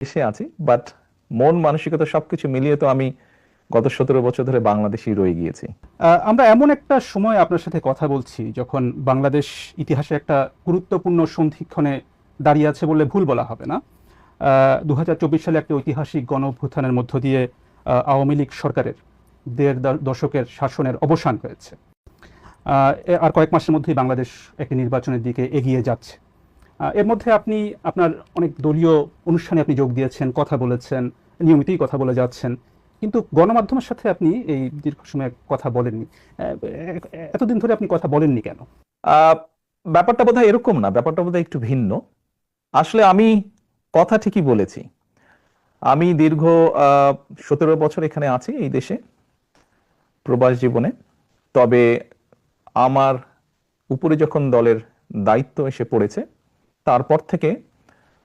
দেশে আছি বাট মন, মানসিকতা সবকিছু মিলিয়ে তো আমি গত সতেরো বছর ধরে বাংলাদেশেই রয়ে গিয়েছি। আমরা এমন একটা সময় আপনার সাথে কথা বলছি যখন বাংলাদেশ ইতিহাসে একটা গুরুত্বপূর্ণ সন্ধিক্ষণে দাঁড়িয়ে আছে বললে ভুল বলা হবে না। দুহাজার চব্বিশ সালে একটা ঐতিহাসিক গণ অভ্যুত্থানের মধ্য দিয়ে আওয়ামী লীগ সরকারের দেড় দশকের শাসনের অবসান হয়েছে। আর কয়েক মাসের মধ্যেই বাংলাদেশ একটি নির্বাচনের দিকে এগিয়ে যাচ্ছে। এর মধ্যে আপনি আপনার অনেক দলীয় অনুষ্ঠানে আপনি যোগ দিয়েছেন, কথা বলেছেন, নিয়মিতই কথা বলে যাচ্ছেন। কিন্তু গণমাধ্যমের সাথে আপনি এই দীর্ঘ সময় কথা বলেননি। এতদিন ধরে আপনি কথা বলেননি কেন? ব্যাপারটা বোধহয় এরকম না, ব্যাপারটা বোধহয় একটু ভিন্ন। আসলে আমি কথা ঠিকই বলেছি। আমি দীর্ঘ সতেরো বছর এখানে আছি এই দেশে, প্রবাস জীবনে। তবে আমার উপরে যখন দলের দায়িত্ব এসে পড়েছে তারপর থেকে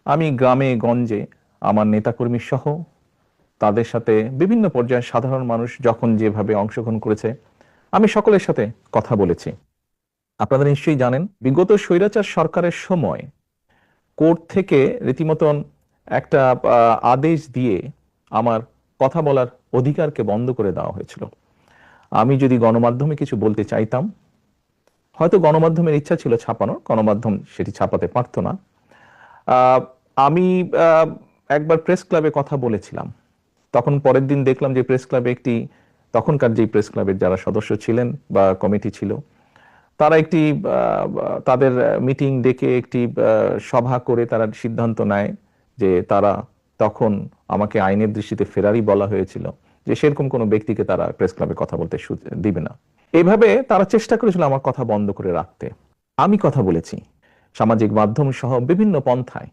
আমি গ্রামে, গঞ্জে আমার নেতাকর্মী সহ তাদের সাথে বিভিন্ন পর্যায়ে সাধারণ মানুষ যখন যেভাবে অংশগ্রহণ করেছে, আমি সকলের সাথে কথা বলেছি। আপনারা নিশ্চয়ই জানেন, বিগত স্বৈরাচার সরকারের সময় কোর্ট থেকে রীতিমতন একটা আদেশ দিয়ে আমার কথা বলার অধিকারকে বন্ধ করে দেওয়া হয়েছিল। আমি যদি গণমাধ্যমে কিছু বলতে চাইতাম হয়তো গণমাধ্যমের ইচ্ছা ছিল ছাপানোর, গণমাধ্যম সেটি ছাপাতে পারতো না। আমি একবার প্রেস ক্লাবে কথা বলেছিলাম। তখন পরের দিন দেখলাম যে প্রেস ক্লাবে একটি, তখনকার যে প্রেস ক্লাবের যারা সদস্য ছিলেন বা কমিটি ছিল, তারা একটি তাদের মিটিং ডেকে একটি সভা করে তারা সিদ্ধান্ত নেয় যে তারা তখন আমাকে আইনের দৃষ্টিতে ফেরারি বলা হয়েছিল যে সেরকম কোনো ব্যক্তিকে তারা প্রেস ক্লাবে কথা বলতে দিবে না। এইভাবে তারা চেষ্টা করেছিল আমার কথা বন্ধ করে রাখতে। আমি কথা বলেছি। সামাজিক মাধ্যম সহ বিভিন্ন পন্থায়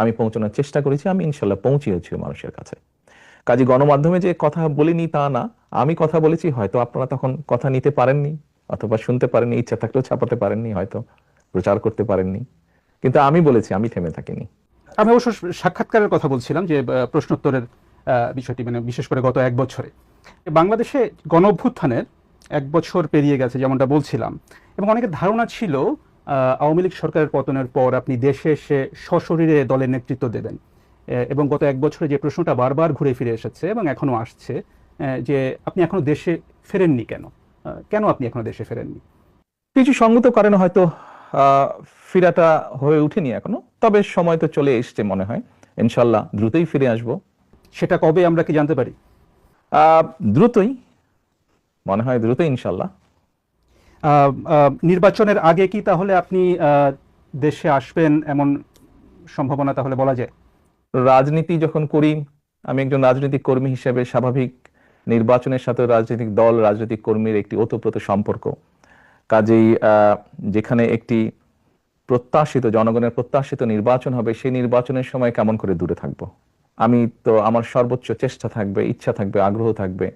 আমি পৌঁছানোর চেষ্টা করেছি, আমি ইনশাল্লাহ পৌঁছিয়েছি মানুষের কাছে। কাজে গণমাধ্যমে যে কথা বলিনি তা না, আমি কথা বলেছি, হয়তো আপনারা তখন কথা নিতে পারেননি, অথবা শুনতে পারেননি, ইচ্ছা থাকলেও ছাপাতে পারেননি, হয়তো প্রচার করতে পারেননি। কিন্তু আমি বলেছি, আমি থেমে থাকিনি। আমি অবশ্য সাক্ষাৎকারের কথা বলছিলাম যে প্রশ্নোত্তরের বিষয়টি মানে বিশেষ করে গত এক বছরে। বাংলাদেশে গণ অভ্যুত্থানের এক বছর পেরিয়ে গেছে যেমনটা বলছিলাম। এবং অনেকের ধারণা ছিল আওয়ামী লীগ সরকারের পতনের পর আপনি দেশে এসে সশরীরে দলের নেতৃত্ব দেবেন। এবং গত এক বছরে যে প্রশ্নটা বারবার ঘুরে ফিরে এসেছে এবং এখনও আসছে যে আপনি এখনও দেশে ফেরেননি কেন? কেন আপনি এখনও দেশে ফেরেননি? কিছু সঙ্গত কারণে হয়তো আহ, ফিরাটা হয়ে ওঠেনি এখনও তবে সময় তো চলে এসছে মনে হয়। ইনশাল্লাহ দ্রুতই ফিরে আসব। সেটা কবে আমরা কি জানতে পারি? আহ, দ্রুতই মনে হয় দ্রুত ইনশাল্লাহ নির্বাচনের আগে কি তাহলে আপনি দেশে আসবেন এমন সম্ভাবনা তাহলে বলা যায়? রাজনীতি যখন করি আমি একজন রাজনৈতিক কর্মী হিসেবে স্বাভাবিক নির্বাচনের সাথে রাজনৈতিক দল রাজনৈতিক কর্মীর একটি ওতপ্রোত সম্পর্ক। কাজেই যেখানে একটি প্রত্যাশিত জনগণের প্রত্যাশিত নির্বাচন হবে সেই নির্বাচনের সময় কেমন করে দূরে থাকব? আমি তো আমার সর্বোচ্চ চেষ্টা থাকবে ইচ্ছা থাকবে আগ্রহ থাকবে।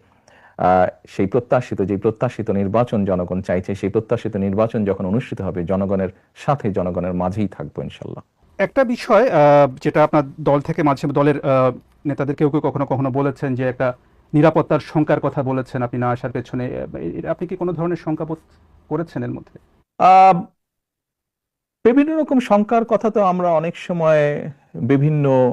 সেই প্রত্যাশিত যে প্রত্যাশিত নির্বাচন জনগণ চাইছে সেই প্রত্যাশিত নির্বাচন যখন অনুষ্ঠিত হবে জনগণের সাথে জনগণের মাঝেই থাকব ইনশাল্লাহ। একটা বিষয় যেটা আপনার দল থেকে মাঝে দলের নেতাদের কেউ কেউ কখনো কখনো বলেছেন যে একটা নিরাপত্তার শঙ্কার কথা বলেছেন আপনি না আসার পেছনে আপনি কি কোনো ধরনের শঙ্কা করেছেন এর মধ্যে? আহ, বিভিন্ন রকম শঙ্কার কথা তো আমরা অনেক সময় বিভিন্ন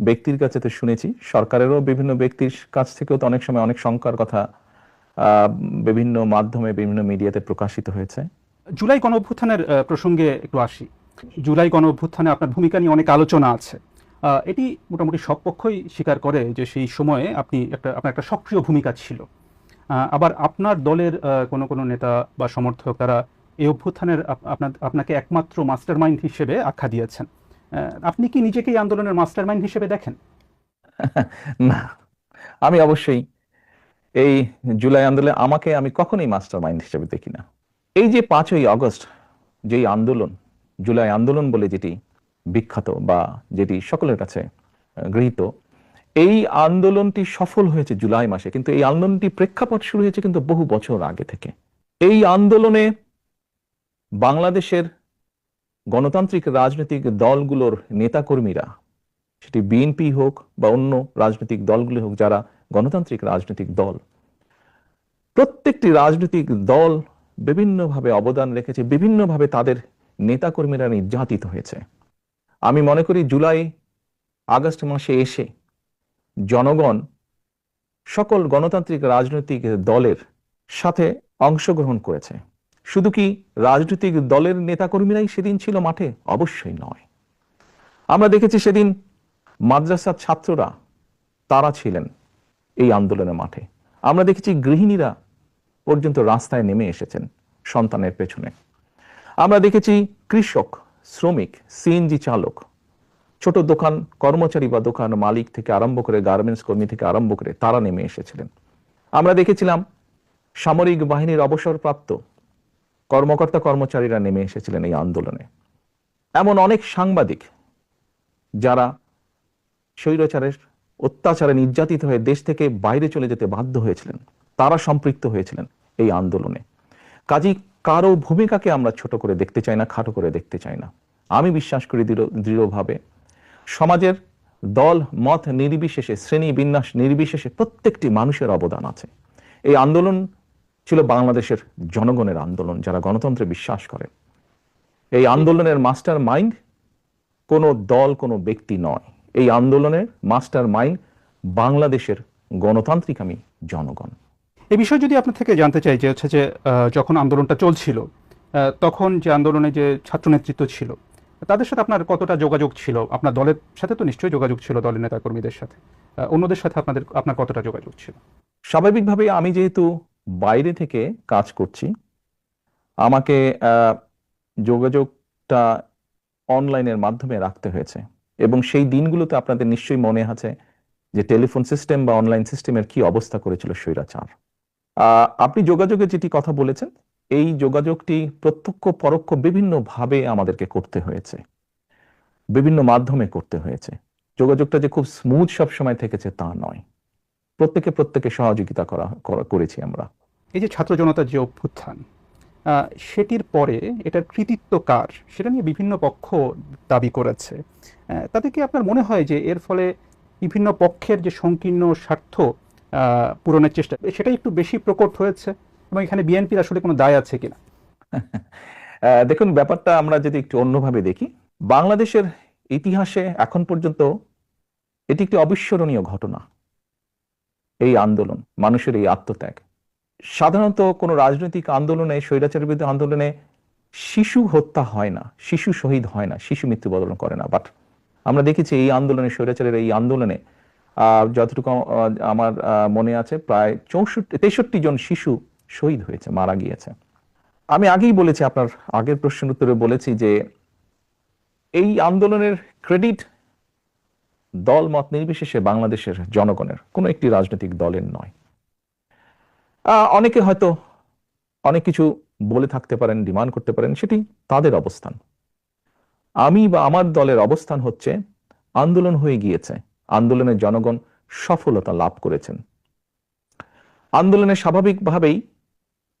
ব্যক্তির কাছে তো শুনেছি, সরকারেরও বিভিন্ন ব্যক্তির কাছ থেকেও তো অনেক সময় অনেক শঙ্কার কথা বিভিন্ন মাধ্যমে, বিভিন্ন মিডিয়াতে প্রকাশিত হয়েছে। জুলাই গণ অভ্যুত্থানের প্রসঙ্গে একটু আসি। জুলাই গণ অভ্যুত্থানে আপনার ভূমিকা নিয়ে অনেক আলোচনা আছে। এটি মোটামুটি সব পক্ষই স্বীকার করে যে সেই সময়ে আপনি একটা, আপনার একটা সক্রিয় ভূমিকা ছিল। আবার আপনার দলের কোনো কোনো নেতা বা সমর্থক তারা এই অভ্যুত্থানের আপ- আপনার আপনাকে একমাত্র মাস্টারমাইন্ড হিসেবে আখ্যা দিয়েছেন। আপনি কি নিজেকে এই আন্দোলনের মাস্টারমাইন্ড হিসেবে দেখেন? না। আমি অবশ্যই এই জুলাই আন্দোলনে আমাকে আমি কখনোই মাস্টার মাইন্ড হিসেবে দেখি না। এই যে পাঁচই আগস্ট যেই আন্দোলন, জুলাই আন্দোলন বলে যেটি বিখ্যাত বা যেটি সকলের কাছে গৃহীত, এই আন্দোলনটি সফল হয়েছে জুলাই মাসে, কিন্তু এই আন্দোলনটি প্রেক্ষাপট শুরু হয়েছে কিন্তু বহু বছর আগে থেকে। এই আন্দোলনে বাংলাদেশের গণতান্ত্রিক রাজনৈতিক দলগুলোর নেতাকর্মীরা, সেটি বিএনপি হোক বা অন্য রাজনৈতিক দলগুলি হোক, যারা গণতান্ত্রিক রাজনৈতিক দল, প্রত্যেকটি রাজনৈতিক দল বিভিন্নভাবে অবদান রেখেছে, বিভিন্নভাবে তাদের নেতাকর্মীরা নির্যাতিত হয়েছে। আমি মনে করি জুলাই, আগস্ট মাসে এসে জনগণ সকল গণতান্ত্রিক রাজনৈতিক দলের সাথে অংশগ্রহণ করেছে। শুধু কি রাজনৈতিক দলের নেতাকর্মীরাই সেদিন ছিল মাঠে? অবশ্যই নয়। আমরা দেখেছি সেদিন মাদ্রাসার ছাত্ররা তারা ছিলেন এই আন্দোলনের মাঠে। আমরা দেখেছি গৃহিণীরা পর্যন্ত রাস্তায় নেমে এসেছেন সন্তানের পেছনে। আমরা দেখেছি কৃষক, শ্রমিক, সিএনজি চালক, ছোট দোকান কর্মচারী বা দোকান মালিক থেকে আরম্ভ করে গার্মেন্টস কর্মী থেকে আরম্ভ করে তারা নেমে এসেছিলেন। আমরা দেখেছিলাম সামরিক বাহিনীর অবসরপ্রাপ্ত কর্মকর্তা কর্মচারীরা নেমে এসেছিলেন এই আন্দোলনে। এমন অনেক সাংবাদিক যারা স্বৈরাচারের অত্যাচারে নির্যাতিত হয়ে দেশ থেকে বাইরে চলে যেতে বাধ্য হয়েছিলেন, তারা সম্পৃক্ত হয়েছিলেন এই আন্দোলনে। কাজী কারও ভূমিকাকে আমরা ছোট করে দেখতে চাই না, খাটো করে দেখতে চাই না। আমি বিশ্বাস করি দৃঢ়- দৃঢ়ভাবে সমাজের দল, মত নির্বিশেষে, শ্রেণি বিন্যাস নির্বিশেষে প্রত্যেকটি মানুষের অবদান আছে। এই আন্দোলন ছিল বাংলাদেশের জনগণের আন্দোলন যারা গণতন্ত্রে বিশ্বাস করে। এই আন্দোলনের মাস্টার মাইন্ড কোনো দল কোনো ব্যক্তি নয়। এই আন্দোলনের মাস্টার মাইন্ড বাংলাদেশের গণতান্ত্রিকামী জনগণ। এই বিষয়ে যদি আপনার থেকে জানতে চাই যে হচ্ছে যে যখন আন্দোলনটা চলছিল তখন যে আন্দোলনে যে ছাত্র নেতৃত্ব ছিল তাদের সাথে আপনার কতটা যোগাযোগ ছিল? আপনার দলের সাথে তো নিশ্চয়ই যোগাযোগ ছিল দলের নেতাকর্মীদের সাথে। অন্যদের সাথে আপনাদের আপনার কতটা যোগাযোগ ছিল? স্বাভাবিকভাবে আমি যেহেতু বাইরে থেকে কাজ করছি। আমাকে যোগাযোগটা অনলাইনের মাধ্যমে রাখতে হয়েছে এবং সেই দিনগুলোতে আপনাদের নিশ্চয়ই মনে আছে যে টেলিফোন সিস্টেম বা অনলাইন সিস্টেমের কি অবস্থা করেছিল স্বৈরাচার। আপনি যোগাযোগের যেটি কথা বলেছেন, এই যোগাযোগটি প্রত্যক্ষ, পরোক্ষ বিভিন্ন ভাবে আমাদেরকে করতে হয়েছে। বিভিন্ন মাধ্যমে করতে হয়েছে। যোগাযোগটা যে খুব স্মুথ সব সময় থেকেছে তা নয়। প্রত্যেকে প্রত্যেকে সহযোগিতা করা- করেছি আমরা। এই যে ছাত্র জনতার যে অভ্যুত্থান সেটির পরে এটার কৃতিত্ব কার? সেটা নিয়ে বিভিন্ন পক্ষ দাবি করেছে। তাতে কি আপনার মনে হয় যে এর ফলে বিভিন্ন পক্ষের যে সংকীর্ণ স্বার্থ পূরণের চেষ্টা সেটা একটু বেশি প্রকট হয়েছে? এবং এখানে বিএনপির আসলে কোনো দায় আছে কিনা? দেখুন, ব্যাপারটা আমরা যদি একটু অন্যভাবে দেখি, বাংলাদেশের ইতিহাসে এখন পর্যন্ত এটি একটি অবিস্মরণীয় ঘটনা। এই আন্দোলন, মানুষের এই আত্মত্যাগ। সাধারণত কোনো রাজনৈতিক আন্দোলনে, স্বৈরাচারের বিরুদ্ধে আন্দোলনে শিশু হত্যা হয় না, শিশু শহীদ হয় না, শিশু মৃত্যুবরণ করে না। বাট আমরা দেখেছি এই আন্দোলনে, স্বৈরাচারের এই আন্দোলনে যতটুকু আমার মনে আছে, প্রায় চৌষট্টি, তেষট্টি জন শিশু শহীদ হয়েছে, মারা গিয়েছে। আমি আগেই বলেছি, আপনার আগের প্রশ্নের উত্তরে বলেছি যে এই আন্দোলনের ক্রেডিট দল মত নির্বিশেষে বাংলাদেশের জনগণের, কোনো একটি রাজনৈতিক দলের নয়। অনেকে হয়তো অনেক কিছু বলে থাকতে পারেন, ডিমান্ড করতে পারেন, সেটি তাদের অবস্থান। আমি বা আমার দলের অবস্থান হচ্ছে, আন্দোলন হয়ে গিয়েছে আন্দোলনের জনগণ সফলতা লাভ করেছেন। আন্দোলনে স্বাভাবিকভাবেই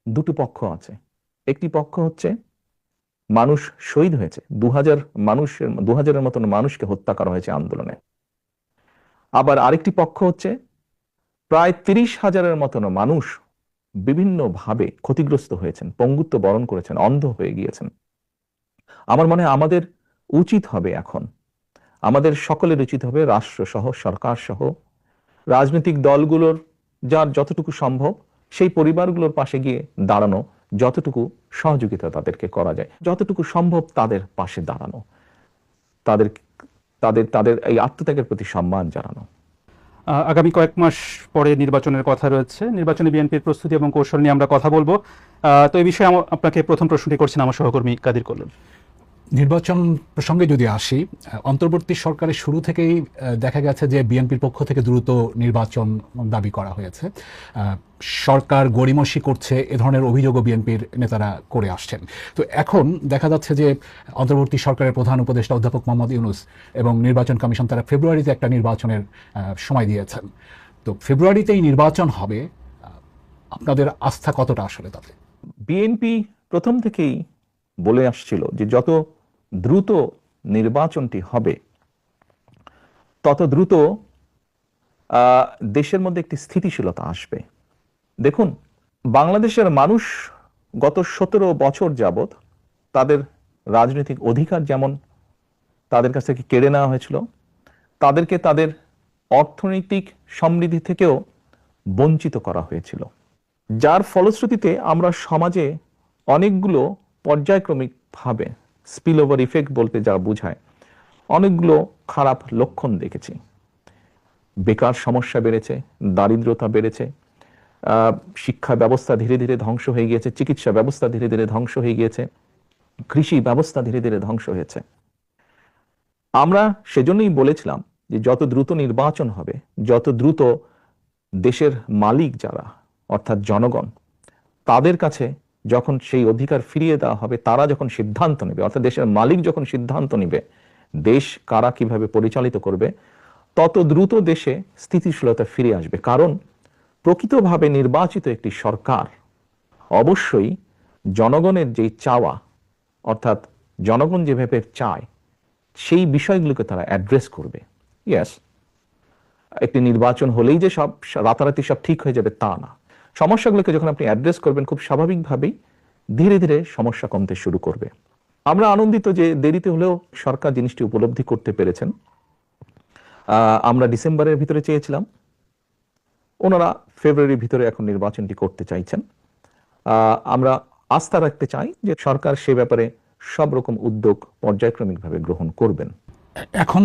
দুটো পক্ষ আছে। একটি পক্ষ হচ্ছে, মানুষ শহীদ হয়েছে দু হাজার মানুষের দু হাজারের মতন মানুষকে হত্যা করা হয়েছে আন্দোলনে। আবার আরেকটি পক্ষ হচ্ছে, প্রায় তিরিশ হাজারের মতন মানুষ বিভিন্নভাবে ক্ষতিগ্রস্ত হয়েছেন, পঙ্গুত্ব বরণ করেছেন, অন্ধ হয়ে গিয়েছেন। আমার মনে আমাদের উচিত হবে এখন, আমাদের সকলের উচিত হবে রাষ্ট্র সহ সরকার সহ রাজনৈতিক দলগুলোর যার যতটুকু সম্ভব, সেই পরিবারগুলোর পাশে গিয়ে দাঁড়ানো, যতটুকু সহযোগিতা তাদেরকে করা যায়, যতটুকু সম্ভব তাদের পাশে দাঁড়ানো, তাদের তাদের তাদের এই আত্মত্যাগের প্রতি সম্মান জানানো। আগামী কয়েক মাস পরে নির্বাচনের কথা রয়েছে। নির্বাচনে বিএনপির প্রস্তুতি এবং কৌশল নিয়ে আমরা কথা বলব। তো এই বিষয়ে আপনাকে প্রথম প্রশ্নটি করছেন আমার সহকর্মী কাদির করলেন নির্বাচন প্রসঙ্গে যদি আসি অন্তর্বর্তী সরকারের শুরু থেকেই দেখা গেছে যে বিএনপির পক্ষ থেকে দ্রুত নির্বাচন দাবি করা হয়েছে। সরকার গড়িমসি করছে, এ ধরনের অভিযোগও বিএনপির নেতারা করে আসছেন। তো এখন দেখা যাচ্ছে যে অন্তর্বর্তী সরকারের প্রধান উপদেষ্টা অধ্যাপক মোহাম্মদ ইউনুস এবং নির্বাচন কমিশন তারা ফেব্রুয়ারিতে একটা নির্বাচনের সময় দিয়েছেন। তো ফেব্রুয়ারিতেই নির্বাচন হবে আপনাদের আস্থা কতটা আসলে তাতে? বিএনপি প্রথম থেকেই বলে আসছিল যে যত দ্রুত নির্বাচনটি হবে। তত দ্রুত দেশের মধ্যে একটি স্থিতিশীলতা আসবে। দেখুন, বাংলাদেশের মানুষ গত সতেরো বছর যাবত তাদের রাজনৈতিক অধিকার যেমন তাদের কাছ থেকে কেড়ে নেওয়া হয়েছিল, তাদেরকে তাদের অর্থনৈতিক সমৃদ্ধি থেকেও বঞ্চিত করা হয়েছিল। যার ফলশ্রুতিতে আমরা সমাজে অনেকগুলো পর্যায়ক্রমিকভাবে স্পিল ওভার ইফেক্ট বলতে যা বোঝায়, অনেকগুলো খারাপ লক্ষণ দেখেছি। বেকার সমস্যা বেড়েছে, দারিদ্রতা বেড়েছে শিক্ষা ব্যবস্থা ধীরে ধীরে ধ্বংস হয়ে গিয়েছে, চিকিৎসা ব্যবস্থা ধীরে ধীরে ধ্বংস হয়ে গিয়েছে, কৃষি ব্যবস্থা ধীরে ধীরে ধ্বংস হয়েছে। আমরা সেজন্যই বলেছিলাম যে যত দ্রুত নির্বাচন হবে, যত দ্রুত দেশের মালিক যারা, অর্থাৎ জনগণ, তাদের কাছে যখন সেই অধিকার ফিরিয়ে দেওয়া হবে, তারা যখন সিদ্ধান্ত নেবে, অর্থাৎ দেশের মালিক যখন সিদ্ধান্ত নেবে, দেশ কারা কীভাবে পরিচালিত করবে, তত দ্রুত দেশে স্থিতিশীলতা ফিরে আসবে। কারণ প্রকৃতভাবে নির্বাচিত একটি সরকার অবশ্যই জনগণের যেই চাওয়া, অর্থাৎ জনগণ যেভাবে চায়, সেই বিষয়গুলোকে তারা অ্যাড্রেস করবে। ইয়াস একটি নির্বাচন হলেই যে সব, রাতারাতি সব ঠিক হয়ে যাবে তা না। সমস্যাগুলোকে যখন আপনি অ্যাড্রেস করবেন, খুব স্বাভাবিকভাবেই ধীরে ধীরে সমস্যা কমতে শুরু করবে। আমরা আনন্দিত যে দেরিতে হলেও সরকার জিনিসটি উপলব্ধি করতে পেরেছেন। আমরা ডিসেম্বরের ভিতরে চেয়েছিলাম। ওনারা ফেব্রুয়ারির ভিতরে এখন নির্বাচনটি করতে চাইছেন। আমরা আস্থা রাখতে চাই যে সরকার সে ব্যাপারে সব রকম উদ্যোগ পর্যায়ক্রমিকভাবে গ্রহণ করবেন। এখন